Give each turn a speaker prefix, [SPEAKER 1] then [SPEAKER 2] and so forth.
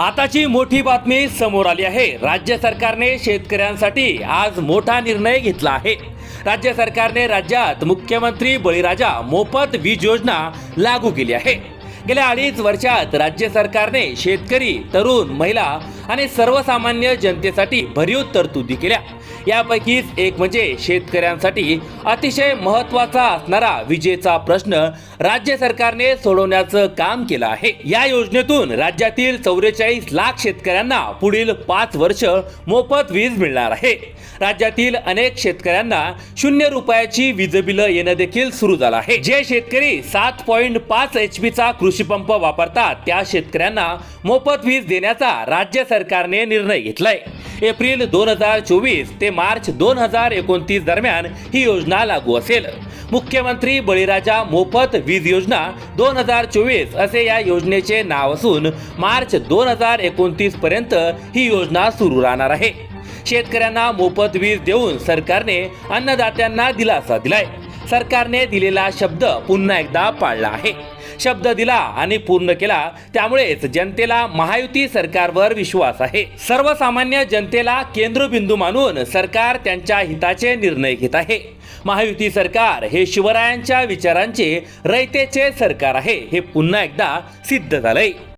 [SPEAKER 1] आताची मोठी बातमी समोर आली आहे. राज्य सरकारने शेतकऱ्यांसाठी आज मोठा निर्णय घेतला आहे. राज्य सरकारने राज्यात मुख्यमंत्री बळीराजा मोफत वीज योजना लागू केली आहे. गेल्या अडीच वर्षात राज्य सरकारने शेतकरी तरुण महिला आणि सर्वसामान्य जनतेसाठी भरीव तरतुदी केल्या. यापैकीच एक म्हणजे शेतकऱ्यांसाठी अतिशय महत्त्वाचा असणारा विजेचा प्रश्न राज्य सरकारने सोडवण्याचं काम केलं आहे. या योजनेतून राज्यातील चौवेचाळीस लाख शेतकऱ्यांना पुढील पाच वर्ष मोफत वीज मिळणार आहे. राज्यातील अनेक शेतकऱ्यांना शून्य रुपयाची वीज बिलं येणं देखील सुरू झालं आहे. जे शेतकरी सात पॉईंट पाच एच पीचा कृषी कृषीपंप वापरतात त्या शेतकऱ्यांना मोफत वीज देण्याचा राज्य सरकारने निर्णय घेतलाय. एप्रिल दोन हजार चोवीस ते मार्च दोन हजार एकोणतीस दरम्यान ही योजना लागू असेल. मुख्यमंत्री बळीराजा मोफत वीज योजना दोन हजार चोवीस असे या योजनेचे नाव असून मार्च दोन हजार एकोणतीस पर्यंत ही योजना सुरू राहणार आहे. शेतकऱ्यांना मोफत वीज देऊन सरकारने अन्नदात्यांना दिलासा दिलाय. सरकारने दिलेला शब्द पुन्हा एकदा पाळला आहे. शब्द दिला आणि पूर्ण केला त्यामुळेच जनतेला महायुती सरकारवर विश्वास आहे. सर्वसामान्य जनतेला केंद्रबिंदू मानून सरकार त्यांच्या हिताचे निर्णय घेत आहे. महायुती सरकार हे शिवरायांच्या विचारांचे रयतेचे सरकार आहे हे पुन्हा एकदा सिद्ध झालंय.